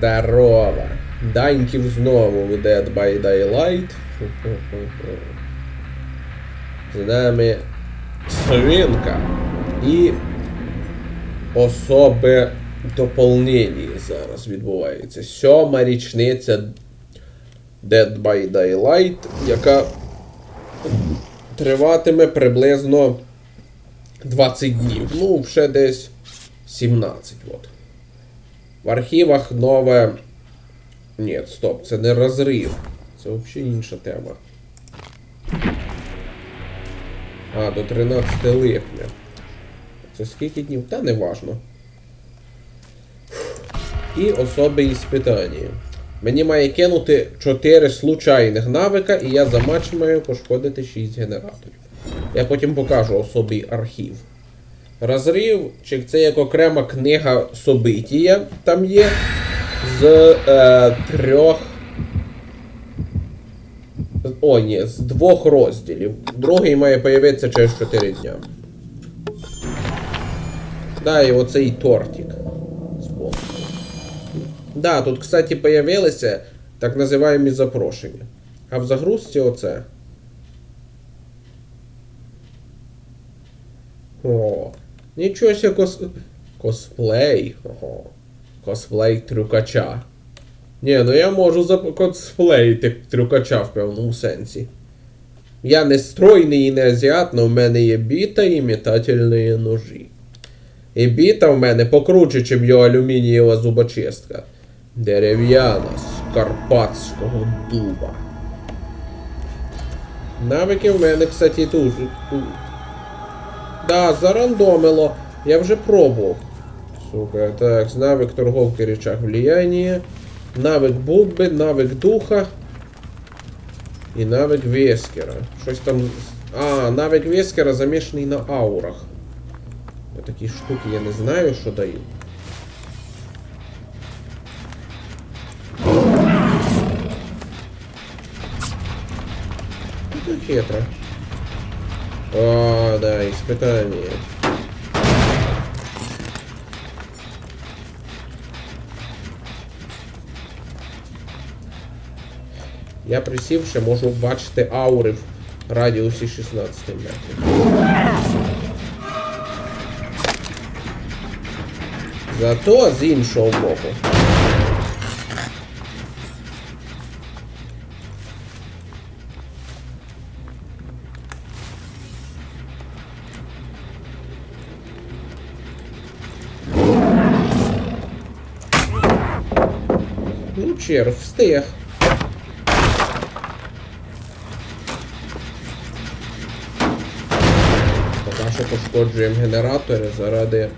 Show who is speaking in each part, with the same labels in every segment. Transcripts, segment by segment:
Speaker 1: Здорово. Даньків знову в Dead by Daylight. З нами Свинка і особи доповнення зараз відбувається. Сьома річниця Dead by Daylight, яка триватиме приблизно 20 днів. Ну, ще десь 17. От. В архівах нове. Ні, стоп, це не розрив. Це взагалі інша тема. А, до 13 липня. Це скільки днів? Та не важно. І особи іспитання. Мені має кинути 4 случайних навика, і я за матч маю пошкодити 6 генераторів. Я потім покажу особий архів. Розрив, чи це як окрема книга собитія там є з е, трьох. О, ні, з двох розділів. Другий має появитися через 4 дня. Да, і оцей тортик. Збоку. Да, тут, кстати, появилися так називаємо запрошення. А в загрузці оце. О, нічого себе кос... косплей. Ого. Косплей трюкача. Ні, ну я можу закосплеїти трюкача в певному сенсі. Я не стройний і не азіат, але в мене є біта і метательні ножі. І біта в мене покруче, чим його алюмінієва зубочистка. Дерев'яна з карпатського дуба. Навики в мене, кстати, тут. Да, зарандомило. Я вже пробував. Сука, так, навик торговки речах влияние. Навик Бубби, навик духа. І навик Вескера. Щось там. А, навик Вескера замішаний на аурах. Такі штуки я не знаю, що. Ну, хитро. Да, испытание. Я присівши можу бачити аури в радіусі 16 метрів. Зато з іншого боку. Черв встиг. Поки що пошкоджуємо генератори заради.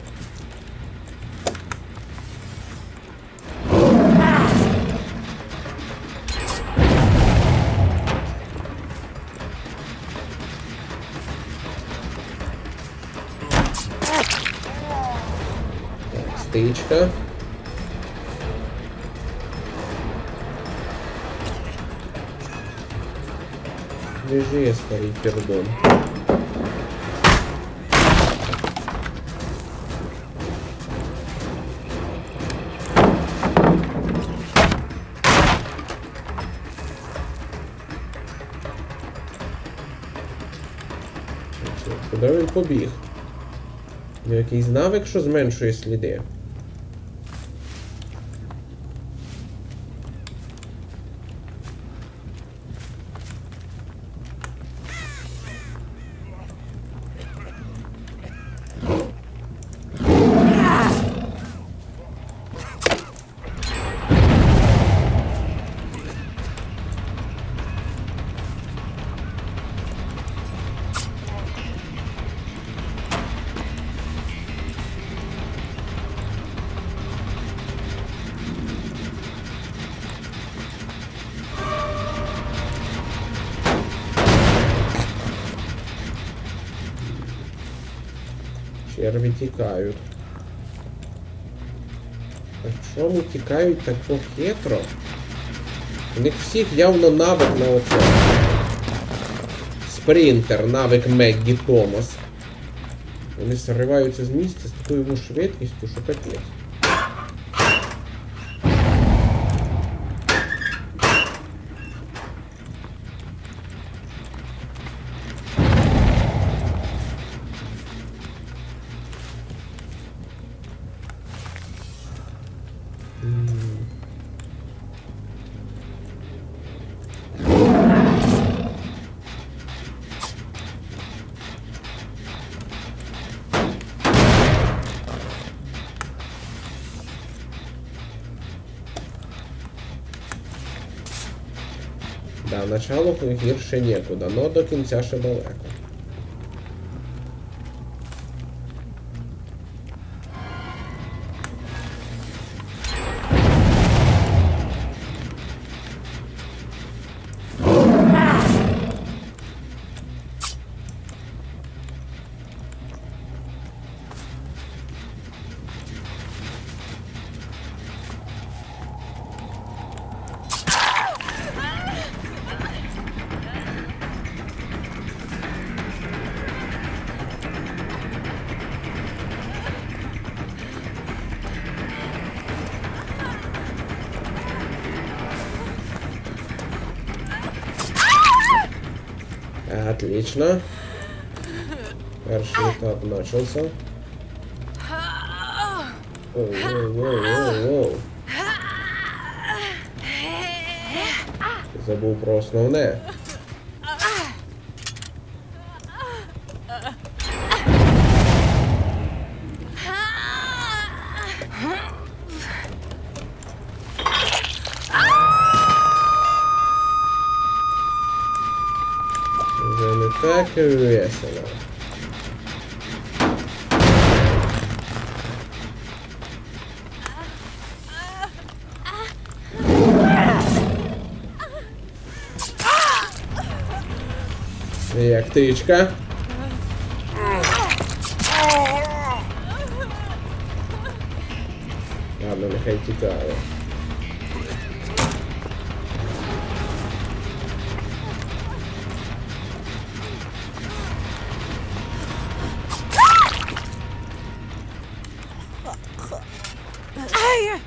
Speaker 1: Стичка. Лежи, старий пердон. Куди він побіг? Якийсь навик, що зменшує сліди. Черві тікають. А чому тікають так хитро? У них всіх явно навик на оце. Спринтер, навик Меггі Томас. Вони зриваються з місця з такою йому швидкістю, що капець. Начало гірше нікуди, но до кінця ще далеко. Отлично. Перший этап начался. Воу, воу, воу, воу, воу. Забув про основне. Так весело. Як тичка. Ладно, нехай тікає. I...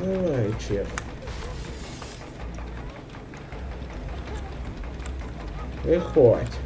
Speaker 1: Давай, чек. Виходь.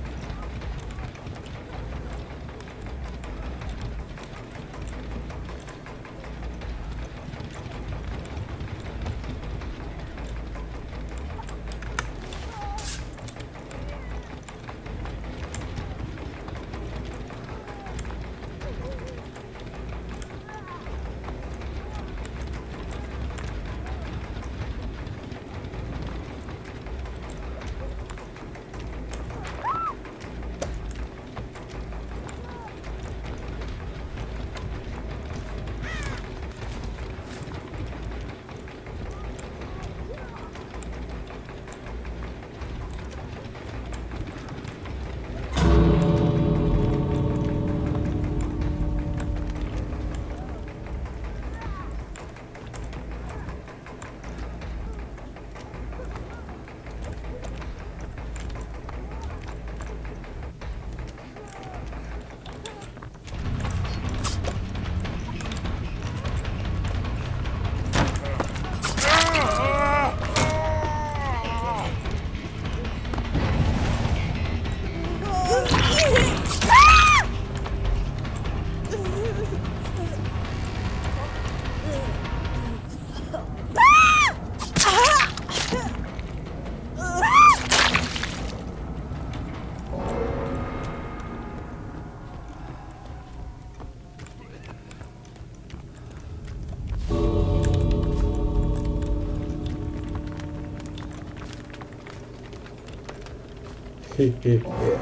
Speaker 1: Хе-хе-хе.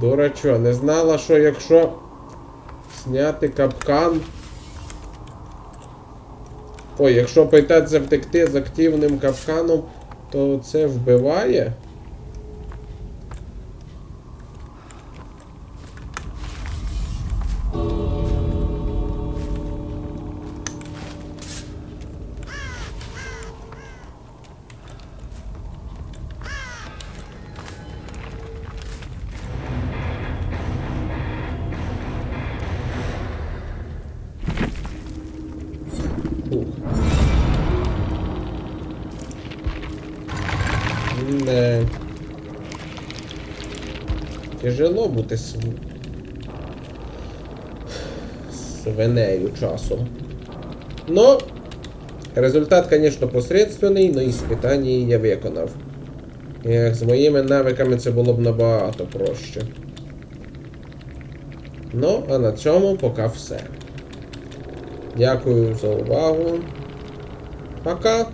Speaker 1: Дурачо, не знала, що якщо зняти капкан. Ой, якщо питатися втекти з активним капканом, то це вбиває? Тяжело бути св... свинею часом. Но результат, звісно, посередственний, але іспитання я виконав. Як з моїми навиками це було б набагато проще. Ну, а на цьому поки все. Дякую за увагу. Пока!